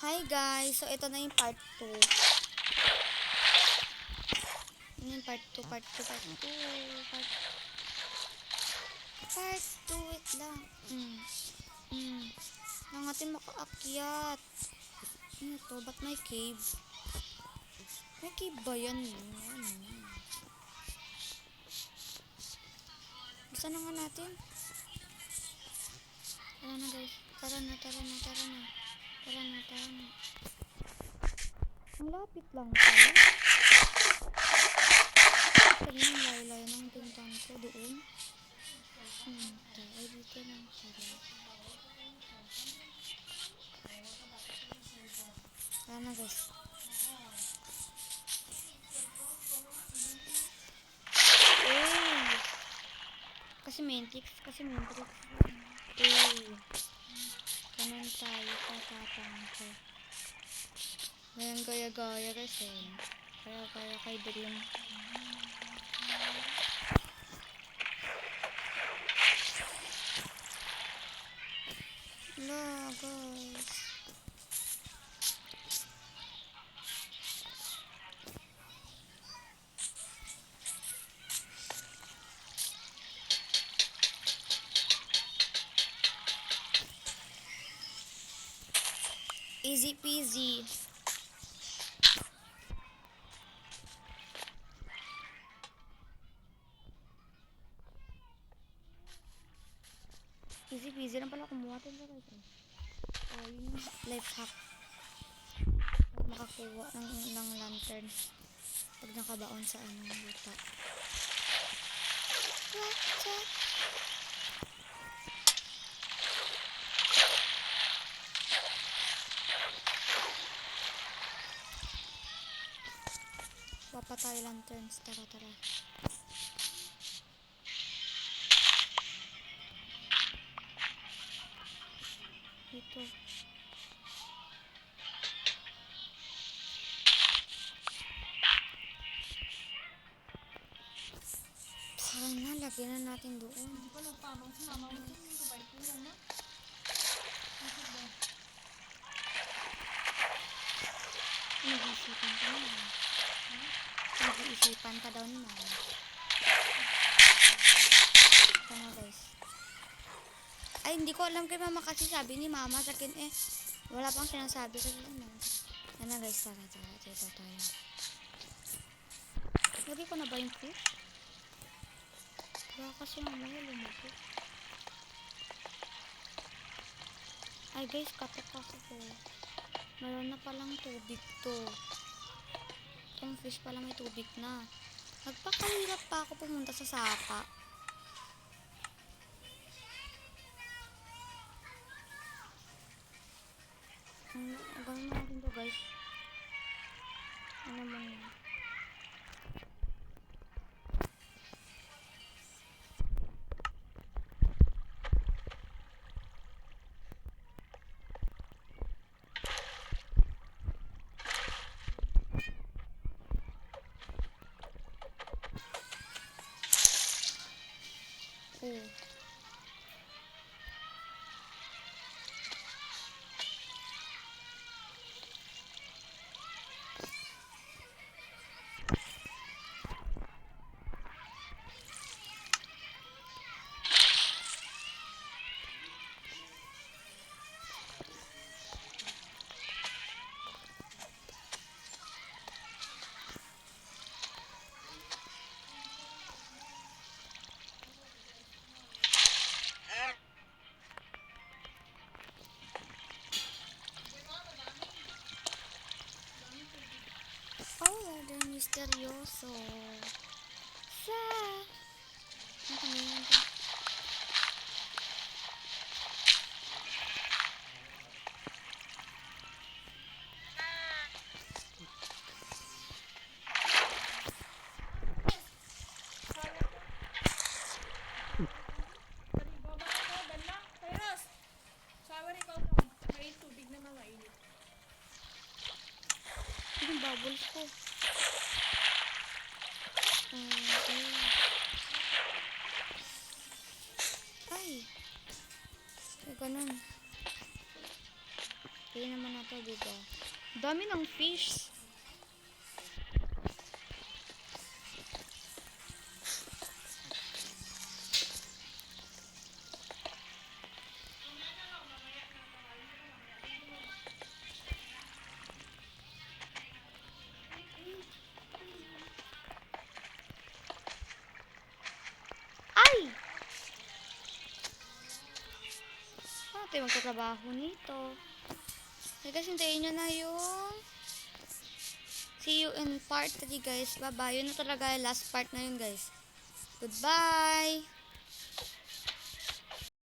Hi guys! So, ito na yung part 2. Ano yung part 2, part 2, part 2, part Part 2, wait lang. Mm. Mm. Nang natin makaakyat. Ano to? Ba't may cave? May cave ba yan? Ano? Gusto na nga natin. Tara na guys. Tara na, tara na, tara na. Tara na, tara na. Ang lapit lang pala. Sabi yung layo-layo ng pintan ko doon. Ito. Ay, dito lang pala. Tara na guys. Kasi Matrix, kasi Matrix. Eh. Kanan tayo tatapang ko. Ngayon gaya-gaya kasi. Kaya kay Dream. Wala, guys. Easy peasy. Easy peasy lang pala kumuha tayo guys. Oh, yun life hack. Makakuha ng, ng lantern. Pag nakabaon sa ano, lupa. What, what? Wapa tayo lanterns. Tara, tara. Dito. Sana, lagyan na natin doon. Nag-iisipan ka naman. Nag-iisipan ka daw ni mama. Ito nga guys. Ay, hindi ko alam kay mama kasi sabi ni mama sa akin eh. Wala pang sinasabi kasi ano. Ano guys, tara, tara. Dito tayo. Lagi ko na ba yung fish? Baka kasi mamaya lumabo. Ay guys, katok ako ko. Meron na palang tubig to. Itong fish pala may tubig na. Nagpakahirap pa ako pumunta sa sapa. Ang ang gawin natin to guys. Ano man yun? Oh, the misteryoso. Sa... Ang tumingin ko. Ano bubbles ko? Okay. Ay. Ay, ganun. Kaya naman na to, diba? Dami ng fish. Ano tayo magtatrabaho nito? Okay guys, hintayin nyo na yung see you in part 3 guys. Bye-bye. Yun na talaga yung last part na yun guys. Goodbye!